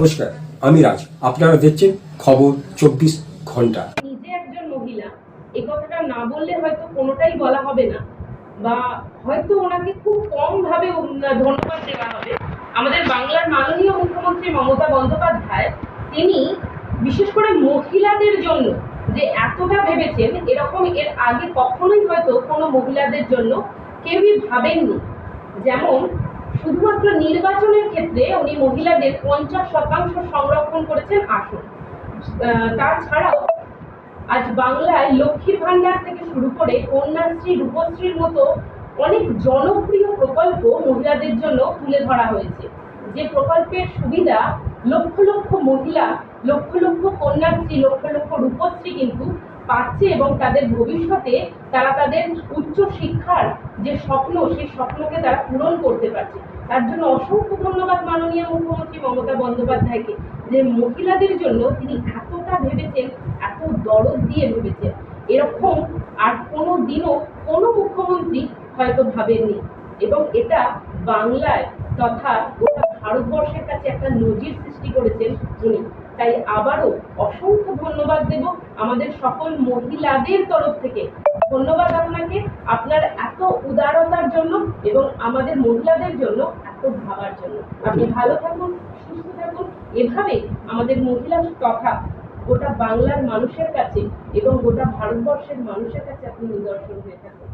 নমস্কার, আমি রাজ। আপনারা দেখছেন খবর চব্বিশ ঘণ্টা। নিজে একজন মহিলা কথাটা না বললে হয়তো কোনোটাই বলা হবে না। বা হয়তো ওনাকে খুব কম ভাবে ধন্যবাদ দেওয়া হবে। আমাদের বাংলার মাননীয় মুখ্যমন্ত্রী মমতা বন্দ্যোপাধ্যায়, তিনি বিশেষ করে মহিলাদের জন্য যে এতটা ভেবেছেন, এরকম এর আগে কখনোই হয়তো কোনো মহিলাদের জন্য কেউই ভাবেননি। যেমন শুধুমাত্র নির্বাচনের ক্ষেত্রে উনি মহিলাদের পঞ্চাশ শতাংশ সংরক্ষণ করেছেন আসন। তাছাড়াও আজ বাংলায় লক্ষ্মীর ভান্ডার থেকে শুরু করে কন্যাশ্রী, রূপশ্রীর মতো অনেক জনপ্রিয় প্রকল্প মহিলাদের জন্য তুলে ধরা হয়েছে। যে প্রকল্পের সুবিধা লক্ষ লক্ষ মহিলা, লক্ষ লক্ষ কন্যাশ্রী, লক্ষ লক্ষ রূপশ্রী কিন্তু পাচ্ছে এবং তাদের ভবিষ্যতে তারা তাদের উচ্চ শিক্ষার যে স্বপ্ন, সেই স্বপ্নকে তারা পূরণ করতে পারছে। তার জন্য অসংখ্য ধন্যবাদ মাননীয় মুখ্যমন্ত্রী মমতা বন্দ্যোপাধ্যায়কে যে মহিলাদের জন্য তিনি এতটা ভেবেছেন, এত দরদ দিয়ে ভেবেছেন। এরকম আর কোনো দিনও কোনো মুখ্যমন্ত্রী হয়তো ভাবেননি। এবং এটা বাংলায় তথা গোটা ভারতবর্ষের কাছে একটা নজির সৃষ্টি করেছেন উনি। তাই আবারও অসংখ্য ধন্যবাদ দেব। আমাদের সকল মহিলাদের তরফ থেকে ধন্যবাদ আপনাকে, আপনার এত উদারতার জন্য এবং আমাদের মহিলাদের জন্য এত ভাবার জন্য। আপনি ভালো থাকুন, সুস্থ থাকুন, এভাবে আমাদের মহিলার তথা গোটা বাংলার মানুষের কাছে এবং গোটা ভারতবর্ষের মানুষের কাছে আপনি নিদর্শন হয়ে থাকুন।